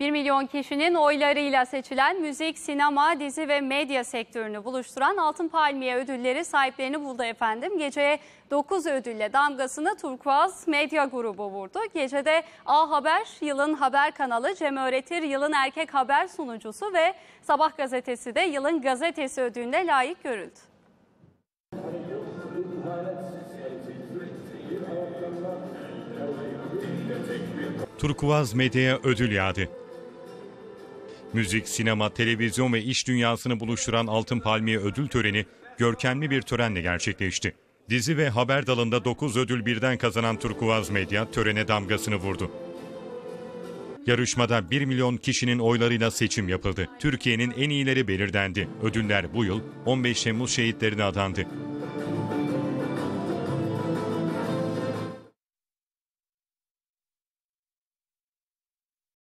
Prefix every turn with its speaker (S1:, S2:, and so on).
S1: 1 milyon kişinin oylarıyla seçilen müzik, sinema, dizi ve medya sektörünü buluşturan Altın Palmiye ödülleri sahiplerini buldu efendim. Geceye 9 ödülle damgasını Turkuaz Medya Grubu vurdu. Gecede A Haber, yılın haber kanalı, Cem Öğretir, yılın erkek haber sunucusu ve Sabah gazetesi de yılın gazetesi ödülüne layık görüldü.
S2: Turkuaz Medya'ya ödül yağdı. Müzik, sinema, televizyon ve iş dünyasını buluşturan Altın Palmiye ödül töreni görkemli bir törenle gerçekleşti. Dizi ve haber dalında 9 ödül birden kazanan Turkuaz Medya törene damgasını vurdu. Yarışmada 1 milyon kişinin oylarıyla seçim yapıldı. Türkiye'nin en iyileri belirlendi. Ödüller bu yıl 15 Temmuz şehitlerine adandı.